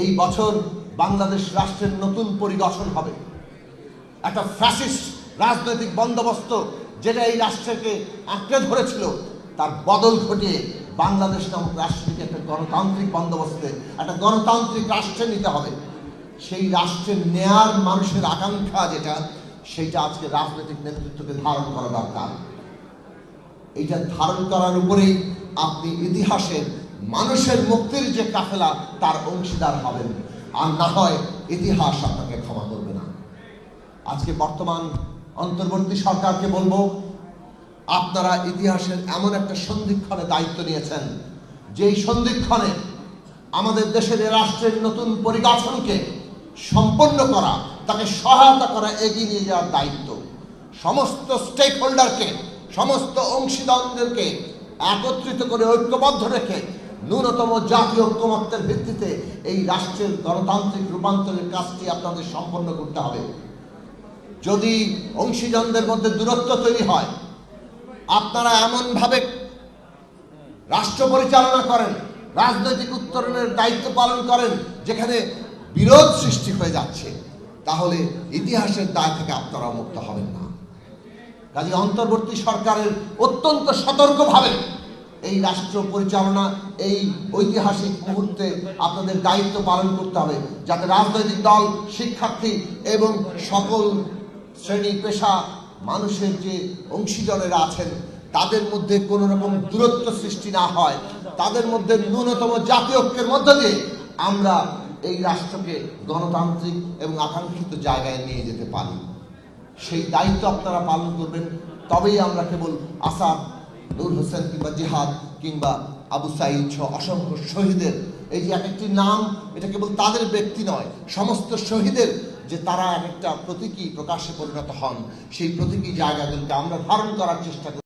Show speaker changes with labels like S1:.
S1: এই বছর বাংলাদেশ রাষ্ট্রের নতুন পরিদর্শন হবে। একটা ফ্যাসিস্ট রাজনৈতিক বন্দোবস্ত যেটা এই রাষ্ট্রকে আঁকড়ে ধরেছিল, তার বদল ঘটিয়ে বাংলাদেশ নামক রাষ্ট্রটিকে একটা গণতান্ত্রিক বন্দোবস্তে, একটা গণতান্ত্রিক রাষ্ট্রে নিতে হবে। সেই রাষ্ট্রের নেয়ার মানুষের আকাঙ্ক্ষা যেটা সেইটা আজকে রাজনৈতিক নেতৃত্বকে ধারণ করা দরকার। এইটা ধারণ করার উপরেই আপনি ইতিহাসের মানুষের মুক্তির যে কাফেলা, তার অংশীদার হবেন। আর না হয় ইতিহাস আপনাকে ক্ষমা করবে না। আজকে বর্তমান অন্তর্বর্তী সরকারকে বলব, আপনারা ইতিহাসের এমন একটা সন্ধিক্ষণে দায়িত্ব নিয়েছেন, যেই সন্ধিক্ষণে আমাদের দেশের রাষ্ট্রের নতুন পরিগাঠনকে সম্পন্ন করা, তাকে সহায়তা করা এগিয়ে নিয়ে যাওয়ার দায়িত্ব। সমস্ত স্টেক হোল্ডারকে সমস্ত অংশীদারদেরকে একত্রিত করে ঐক্যবদ্ধ রেখে ন্যূনতম জাতীয় ঐক্যমত্যের ভিত্তিতে এই রাষ্ট্রের গণতান্ত্রিক রূপান্তরের কাজটি আপনাদের সম্পন্ন করতে হবে। যদি অংশীজনদের মধ্যে দূরত্ব তৈরি হয়, আপনারা এমনভাবে রাষ্ট্র পরিচালনা করেন, রাজনৈতিক উত্তরণের দায়িত্ব পালন করেন, যেখানে বিরোধ সৃষ্টি হয়ে যাচ্ছে, তাহলে ইতিহাসের দায় থেকে আপনারা মুক্ত হবেন না। কাজে অন্তর্বর্তী সরকারের অত্যন্ত সতর্কভাবে এই রাষ্ট্র পরিচালনা, এই ঐতিহাসিক মুহূর্তে আপনাদের দায়িত্ব পালন করতে হবে যাতে রাজনৈতিক দল, শিক্ষার্থী এবং সকল শ্রেণি পেশা মানুষের যে অংশীজনেরা আছেন, তাদের মধ্যে কোনো রকম দূরত্ব সৃষ্টি না হয়। তাদের মধ্যে ন্যূনতম জাতীয় ঐক্যের মধ্য দিয়ে আমরা এই রাষ্ট্রকে গণতান্ত্রিক এবং আকাঙ্ক্ষিত জায়গায় নিয়ে যেতে পারি। সেই দায়িত্ব আপনারা পালন করবেন, তবেই আমরা কেবল আসাদ নূর হোসেন কিংবা জিহাদ কিংবা আবু সাইদ সহ অসংখ্য শহীদের। এই যে এক একটি নাম, এটা কেবল তাদের ব্যক্তি নয়, সমস্ত শহীদের যে তারা এক একটা প্রতীকী প্রকাশে পরিণত হন। সেই প্রতীকী জায়গাগুলোকে আমরা ধারণ করার চেষ্টা করি